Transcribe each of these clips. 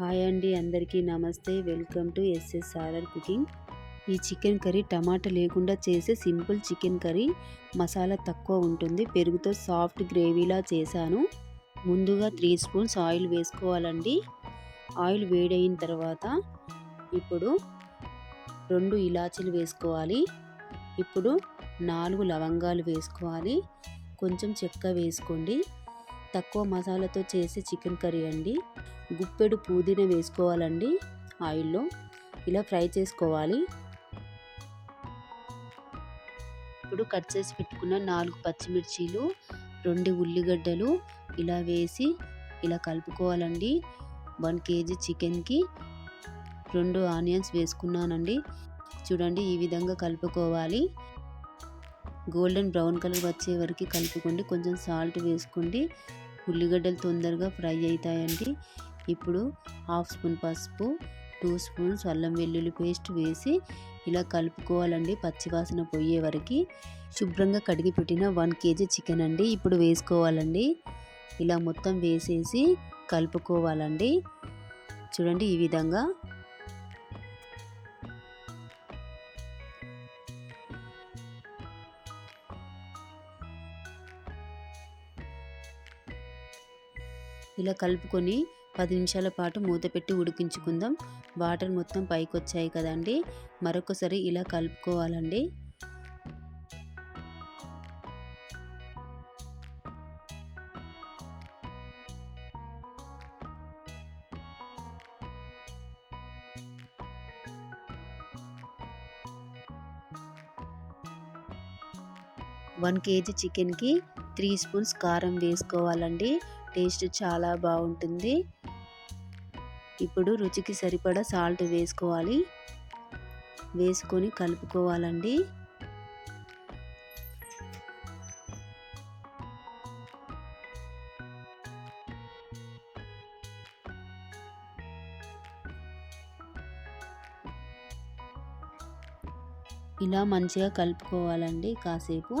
Hi అండి అందరికీ నమస్తే. Welcome to S S R R cooking. ఈ చికెన్ కర్రీ టమాటా లేకుండా చేసే సింపుల్ చికెన్ కర్రీ. మసాలా తక్కువ ఉంటుంది. పెరుగుతో సాఫ్ట్ గ్రేవీలా చేశాను. ముందుగా త్రీ స్పూన్స్ ఆయిల్ వేసుకోవాలండి. ఆయిల్ వేడైన తర్వాత ఇప్పుడు రెండు ఇలాచీలు వేసుకోవాలి. ఇప్పుడు నాలుగు లవంగాలు వేసుకోవాలి. కొంచెం చెక్క వేసుకోండి. తక్కువ మసాలాతో చేసే చికెన్ కర్రీ అండి. గుప్పెడు పుదీనా వేసుకోవాలండి ఆయిల్లో. ఇలా ఫ్రై చేసుకోవాలి. ఇప్పుడు కట్ చేసి పెట్టుకున్న నాలుగు పచ్చిమిర్చీలు రెండు ఉల్లిగడ్డలు ఇలా వేసి ఇలా కలుపుకోవాలండి. వన్ కేజీ చికెన్కి రెండు ఆనియన్స్ వేసుకున్నానండి. చూడండి ఈ విధంగా కలుపుకోవాలి. గోల్డెన్ బ్రౌన్ కలర్ వచ్చే వరకు కలుపుకోండి. కొంచెం సాల్ట్ వేసుకోండి. ఉల్లిగడ్డలు తొందరగా ఫ్రై అవుతాయండి ఇప్పుడు హాఫ్ స్పూన్ పసుపు టూ స్పూన్స్ అల్లం వెల్లుల్లి పేస్ట్ వేసి ఇలా కలుపుకోవాలండి పచ్చివాసన పోయే వరకు. శుభ్రంగా కడిగి పెట్టిన వన్ కేజీ చికెన్ అండి ఇప్పుడు వేసుకోవాలండి. ఇలా మొత్తం వేసేసి కలుపుకోవాలండి. చూడండి ఈ విధంగా ఇలా కలుపుకొని పది నిమిషాల పాటు మూత పెట్టి ఉడికించుకుందాం. వాటర్ మొత్తం పైకి వచ్చాయి కదండి. మరొకసారి ఇలా కలుపుకోవాలండి. వన్ కేజీ చికెన్కి త్రీ స్పూన్స్ కారం వేసుకోవాలండి. టేస్ట్ చాలా బాగుంటుంది. ఇప్పుడు రుచికి సరిపడా సాల్ట్ వేసుకోవాలి. వేసుకొని కలుపుకోవాలండి. ఇలా మంచిగా కలుపుకోవాలండి కాసేపు.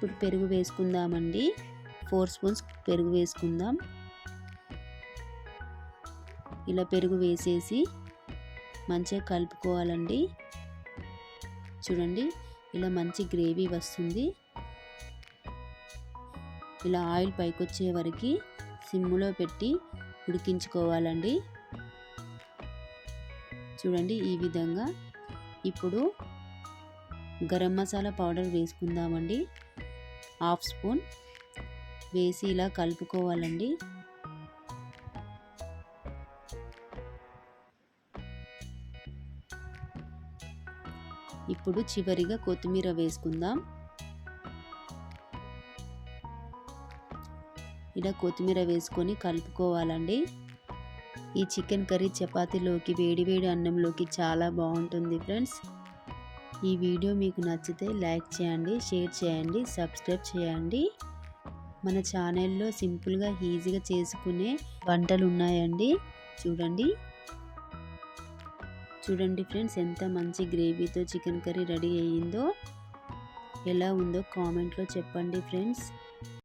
ఇప్పుడు పెరుగు వేసుకుందామండి. ఫోర్ స్పూన్స్ పెరుగు వేసుకుందాం. ఇలా పెరుగు వేసేసి మంచిగా కలుపుకోవాలండి. చూడండి ఇలా మంచి గ్రేవీ వస్తుంది. ఇలా ఆయిల్ పైకి వచ్చే వరకు సిమ్లో పెట్టి ఉడికించుకోవాలండి. చూడండి ఈ విధంగా. ఇప్పుడు గరం మసాలా పౌడర్ వేసుకుందామండి. హాఫ్ స్పూన్ వేసి ఇలా కలుపుకోవాలండి. ఇప్పుడు చివరిగా కొత్తిమీర వేసుకుందాం. ఇలా కొత్తిమీర వేసుకొని కలుపుకోవాలండి. ఈ చికెన్ కర్రీ చపాతీలోకి వేడివేడి అన్నంలోకి చాలా బాగుంటుంది ఫ్రెండ్స్. ఈ వీడియో మీకు నచ్చితే లైక్ చేయండి షేర్ చేయండి సబ్స్క్రైబ్ చేయండి. మన ఛానల్లో సింపుల్గా ఈజీగా చేసుకునే వంటలు ఉన్నాయండి. చూడండి. చూడండి ఫ్రెండ్స్ ఎంత మంచి గ్రేవీతో చికెన్ కర్రీ రెడీ అయ్యిందో. ఎలా ఉందో కామెంట్లో చెప్పండి ఫ్రెండ్స్.